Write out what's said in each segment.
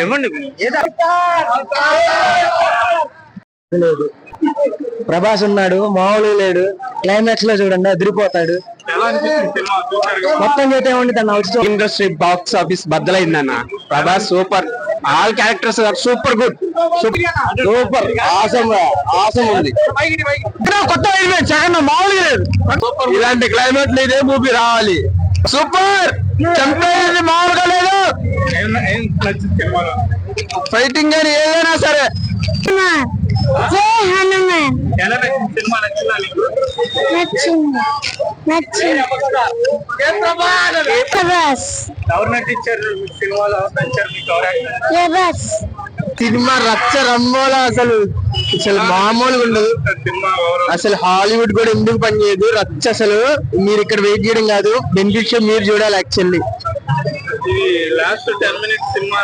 ఇవ్వండి లేదు. ప్రభాస్ ఉన్నాడు మామూలు లేడు క్లైమాక్స్లో చూడండి అదిరిపోతాడు. ఎలా అనిపిస్తుంది సినిమా? చూసారు కదా? మొత్తం చేతే ఏమండి తన industry box office బద్దలైందన్న. Prabhas super. All characters super good super awesome awesome ఉంది. కొత్త మామూలుగా లేదు. ఇలాంటి క్లైమేట్లో ఇదే మూవీ రావాలి. సూపర్ చంపేది మామూలుగా లేదు ఏం ఏం నచ్చింది సినిమాలో ఫైటింగ్ కానీ ఏదైనా సరే. సినిమా. రచ్చ రమ్మోలా అసలు. అసలు మామూలుగా ఉండదు. అసలు హాలీవుడ్ కూడా ఎందుకు పనిచేయదు? రచ్చ అసలు. మీరు ఇక్కడ వెయిట్ చేయడం కాదు. బెనిఫిట్ మీరు చూడాలి actually last ten minutes cinema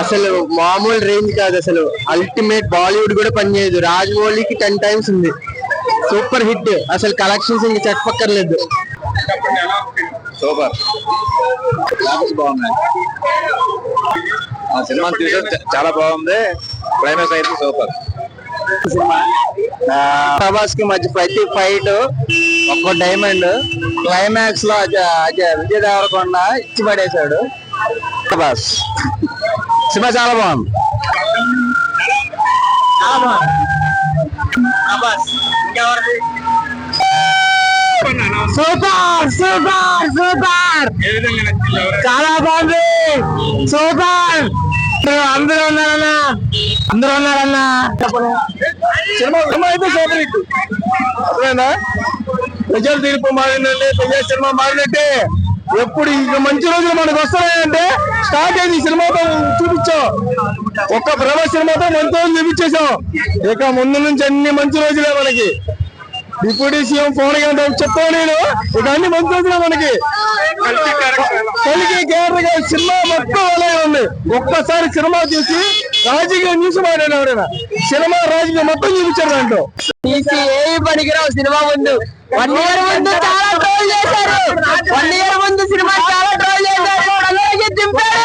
అసలు మామూలు రేంజ్ కాదు అసలు. అల్టిమేట్ బాలీవుడ్ కూడా పనిచేయదు రాజమౌళికి టెన్ టైమ్స్ ఉంది. సూపర్ హిట్ అసలు కలెక్షన్స్ ఇంక చెప్పక్కర్లేదు. సూపర్. బాగున్నాయి ఆ సినిమా చూసాం. చాలా బాగుంది. క్లైమాక్స్ అయితే సూపర్. ప్రభాస్కి మధ్య ప్రతి ఫైట్ ఒక్క డైమండ్ క్లైమాక్స్లో అజ- విజయ్ దేవరకొండ ఇచ్చి పడేశాడు ప్రభాస్. సినిమా చాలా బాగుంది. Super super super. చాలా బాగుంది. సూపర్. అందరూ ఉన్నారన్నా? అందరూ ఉన్నారన్నా? సినిమా సినిమా అయితే సూపర్ హిట్. అర్థమైందా? ప్రజల తీర్పు మారినండి ప్రజా సినిమా మారినట్టే. ఎప్పుడు ఇక మంచి రోజులు మనకు వస్తున్నాయంటే స్టార్ట్ అయింది ఈ సినిమాతో చూపించాం. ఒక్క ప్రభా సినిమాతో మంచి రోజులు చూపించేసాం ఇక ముందు నుంచి అన్ని మంచి రోజులే మనకి. డిప్యూటీ సీఎం ఫోన్ గంట చెప్తాను నేను. ఇక అన్ని మంచి రోజులే మనకి. కలిగి కేరళ సినిమా మొత్తం అలాగే ఉంది. ఒక్కసారి సినిమా చూసి రాజకీయ న్యూస్ మాట్లాడు ఎవరైనా. సినిమా రాజకీయ మొత్తం చూపించారు దాంట్లో. పనికిరావు సినిమా ముందు. వన్ ఇయర్ ముందు చాలా ట్రోల్ చేశారు. వన్ ఇయర్ ముందు సినిమా చాలా ట్రోల్ చేశారు. ఇప్పుడు అందరికీ దింపారు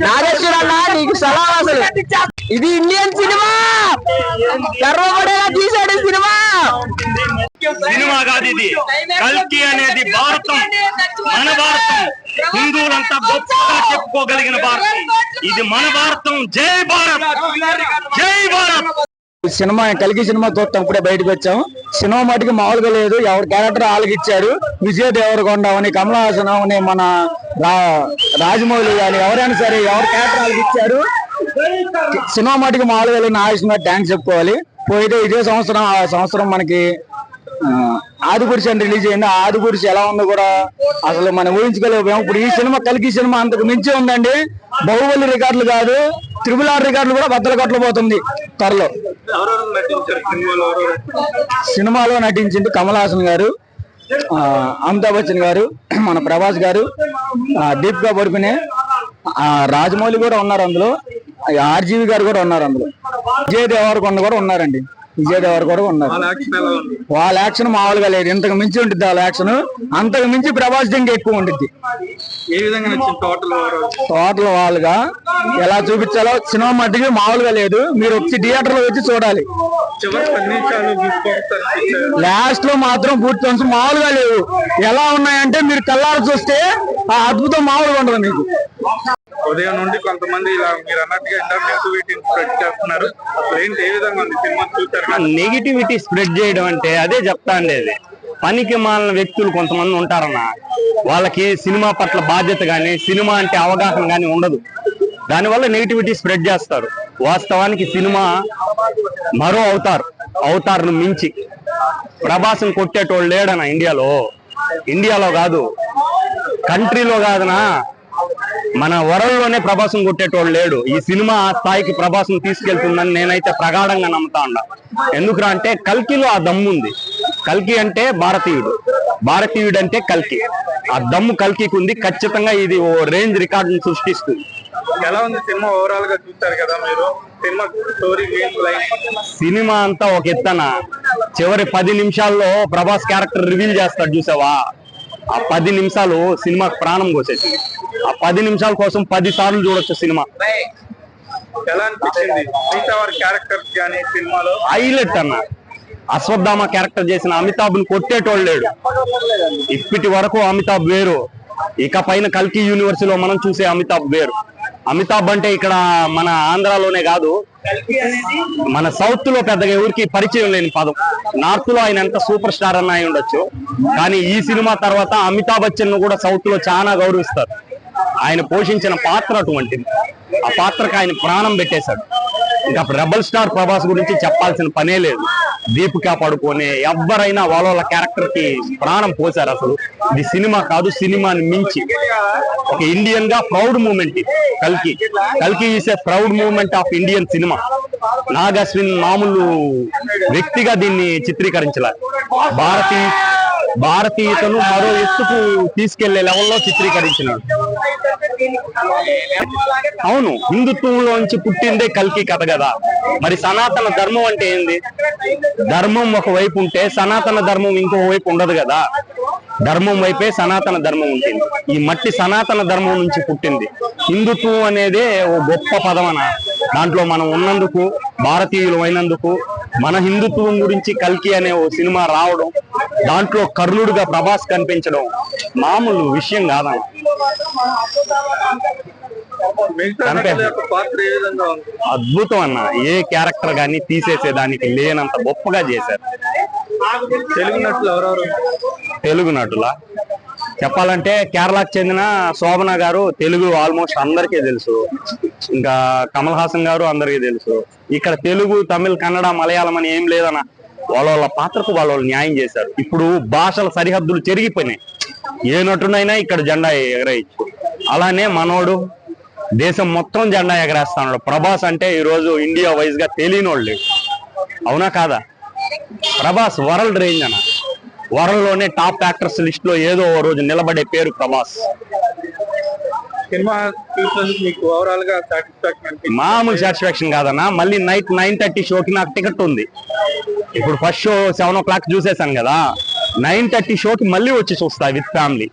నాగేశ్వర అన్న నీకు సలహా అసలు. ఇది ఇండియన్ సినిమా. గర్వపడేలా తీశాడు సినిమా. సినిమా కాదు ఇది. కల్కి అనేది భారతం. మన భారతం. హిందువులంతా గొప్పగా చెప్పుకోగలిగిన భారతం. ఇది మన భారతం. జై భారత్. జై భారత్. సినిమా కలిగి సినిమా చూస్తాం ఇప్పుడే బయటకు వచ్చాం సినిమా మటుకు మామూలుగా లేదు. ఎవరి క్యారెక్టర్ వాళ్ళకి ఇచ్చారు విజయ్ దేవరకొండ అని కమల్ హాసన్ మన రా- రాజమౌళి కానీ ఎవరైనా సరే ఎవరి క్యారెక్టర్ వాళ్ళకి ఇచ్చారు సినిమా మటుకు మామూలుగా లేని నా ఇష్టం థ్యాంక్స్ చెప్పుకోవాలి. పోయితే ఇదే సంవత్సరం ఆ సంవత్సరం మనకి ఆదిపురుషు అని రిలీజ్ అయింది. ఆదిపురుషు ఎలా ఉందో కూడా అసలు మనం ఊహించుకోలేకపోయాం ఇప్పుడు ఈ సినిమా కలిగి సినిమా అంతకు మించి ఉందండి. బాహుబలి రికార్డులు కాదు. త్రిబుల్ ఆర్ రికార్డులు కూడా బద్దలు పోతుంది త్వరలో. సినిమాలో నటించింది కమల్ హాసన్ గారు అమితాబ్ బచ్చన్ గారు మన ప్రభాస్ గారు ఆ, దీపికా పడుకునే రాజమౌళి కూడా ఉన్నారు అందులో ఆర్జీవి గారు కూడా ఉన్నారు అందులో. విజయ్ దేవరకొండ కూడా ఉన్నారండి. విజయ్ దేవరకొండ కూడా ఉన్నారు. వాళ్ళ యాక్షన్ మామూలుగా లేదు. ఇంతకు మించి ఉంటుంది వాళ్ళ యాక్షన్ అంతకు మించి ప్రభాస్ ఇంకా ఎక్కువ ఉంటుంది టోటల్ వాళ్ళుగా ఎలా చూపించాలో సినిమా మధ్యకి మామూలుగా లేదు. మీరు వచ్చి థియేటర్లో వచ్చి చూడాలి. లాస్ట్లో మాత్రం పన్స్ మామూలుగా లేవు. ఎలా ఉన్నాయంటే మీరు కళ్ళారు చూస్తే ఆ అద్భుతం మామూలుగా ఉండదు మీకు. ఉదయం నుండి కొంతమంది ఇలా మీరు అన్నట్టుగా నెగిటివిటీ స్ప్రెడ్ చేస్తున్నారు. ఏంటి ఏ విధంగా ఉంది సినిమా చూసారు నెగిటివిటీ స్ప్రెడ్ చేయడం అంటే అదే చెప్తా అండి పనికి మాలిన వ్యక్తులు కొంతమంది ఉంటారన్న వాళ్ళకి సినిమా పట్ల బాధ్యత కానీ సినిమా అంటే అవగాహన కానీ ఉండదు. దానివల్ల నెగిటివిటీ స్ప్రెడ్ చేస్తారు. వాస్తవానికి సినిమా మరో అవతార్ అవతార్ను మించి. ప్రభాసం కొట్టేటోళ్ళు లేడనా ఇండియాలో. ఇండియాలో కాదు. కంట్రీలో కాదనా మన వరల్డ్లోనే ప్రభాసం కొట్టేటోడు లేడు. ఈ సినిమా ఆ స్థాయికి ప్రభాసం తీసుకెళ్తుందని నేనైతే ప్రగాఢంగా నమ్ముతా ఉన్నా. ఎందుకురా అంటే కల్కిలో ఆ దమ్ము ఉంది. కల్కి అంటే భారతీయుడు. భారతీయుడు అంటే కల్కి. ఆ దమ్ము కల్కికి ఉంది. ఖచ్చితంగా ఇది ఓ రేంజ్ రికార్డును సృష్టిస్తుంది. ఎలా ఉంది సినిమా ఓవరాల్గా చూసారు కదా మీరు? సినిమా స్టోరీ సినిమా అంతా ఒక ఎత్తన? చివరి పది నిమిషాల్లో ప్రభాస్ క్యారెక్టర్ రివీల్ చేస్తాడు చూసావా? ఆ పది నిమిషాలు సినిమాకి ప్రాణం పోసేసింది. ఆ పది నిమిషాల కోసం పది సార్లు చూడొచ్చు సినిమా. ఎలా అనిపించింది? మిగతా వారి క్యారెక్టర్స్ కానీ సినిమాలో? హైలైట్ అన్న. అశ్వత్థామ క్యారెక్టర్ చేసిన అమితాబ్ని కొట్టేటోళ్ళు లేడు. ఇప్పటి వరకు అమితాబ్ వేరు. ఇక పైన కల్కి యూనివర్సిటీలో మనం చూసే అమితాబ్ వేరు. అమితాబ్ అంటే ఇక్కడ మన ఆంధ్రాలోనే కాదు. మన సౌత్లో పెద్దగా ఎవరికి పరిచయం లేని పదం. నార్త్లో ఆయన ఎంత సూపర్ స్టార్ అన్న అయి ఉండొచ్చు. కానీ ఈ సినిమా తర్వాత అమితాబ్ బచ్చన్ను కూడా సౌత్లో చాలా గౌరవిస్తారు. ఆయన పోషించిన పాత్ర అటువంటిది. ఆ పాత్రకు ఆయన ప్రాణం పెట్టేశాడు. ఇంకా రెబల్ స్టార్ ప్రభాస్ గురించి చెప్పాల్సిన పనే లేదు. దీపికా పడుకోనే ఎవరైనా వాళ్ళ వాళ్ళ క్యారెక్టర్కి ప్రాణం పోశారు అసలు. ఇది సినిమా కాదు సినిమాని మించి. ఒక ఇండియన్గా ప్రౌడ్ మూమెంట్ కల్కి. కల్కి is a proud moment of Indian cinema. Nag Ashwin మామూలు వ్యక్తిగా దీన్ని చిత్రీకరించలేదు భారతీయ భారతీయతను మరో ఎత్తుకు తీసుకెళ్ళే లెవెల్లో చిత్రీకరించినాడు అవును హిందుత్వంలోంచి పుట్టిందే కల్కి కథ కదా. మరి సనాతన ధర్మం అంటే ఏంది? ధర్మం ఒక వైపు ఉంటే సనాతన ధర్మం ఇంకో వైపు ఉండదు కదా. ధర్మం వైపే సనాతన ధర్మం ఉంటుంది. ఈ మట్టి సనాతన ధర్మం నుంచి పుట్టింది. హిందుత్వం అనేది ఓ గొప్ప పదమన. దాంట్లో మనం ఉన్నందుకు భారతీయులు అయినందుకు మన హిందుత్వం గురించి కల్కి అనే ఓ సినిమా రావడం దాంట్లో కర్ణుడిగా ప్రభాస్ కనిపించడం మామూలు విషయం ఉంది? అద్భుతం అన్న. ఏ క్యారెక్టర్ గాని తీసేసేదానికి లేనంత గొప్పగా చేశారు. తెలుగు నటులు ఎవరెవరు? తెలుగు నటుల? చెప్పాలంటే కేరళకు చెందిన శోభన గారు తెలుగు ఆల్మోస్ట్ అందరికీ తెలుసు. ఇంకా కమల్ హాసన్ గారు అందరికీ తెలుసు. ఇక్కడ తెలుగు తమిళ్ కన్నడ మలయాళం అని ఏం లేదన్న వాళ్ళ వాళ్ళ పాత్రకు వాళ్ళ వాళ్ళు న్యాయం చేశారు. ఇప్పుడు భాషల సరిహద్దులు చెరిగిపోయినాయి. ఏ నటునైనా ఇక్కడ జెండా ఎగరేయచ్చు. అలానే మనోడు దేశం మొత్తం జెండా ఎగరేస్తాడు ప్రభాస్ అంటే ఈరోజు ఇండియా వైజ్గా తెలియనోళ్ళు. అవునా కాదా? ప్రభాస్ వరల్డ్ రేంజ్ అన్న. వరల్డ్లోనే టాప్ యాక్టర్స్ లిస్ట్లో ఏదో ఓ రోజు నిలబడే పేరు ప్రభాస్. సినిమా చూసినందుకు మీకు ఓవరాల్గా సాటిస్ఫాక్షన్ అనిపించింది? మామూలు సాటిస్ఫాక్షన్ కాదన్న మళ్ళీ నైట్ నైన్ థర్టీ షోకి నాకు టికెట్ ఉంది. ఇప్పుడు first show seven o'clock చూసేసాను కదా నైన్ థర్టీ షోకి మళ్ళీ వచ్చి చూస్తా విత్ ఫ్యామిలీ.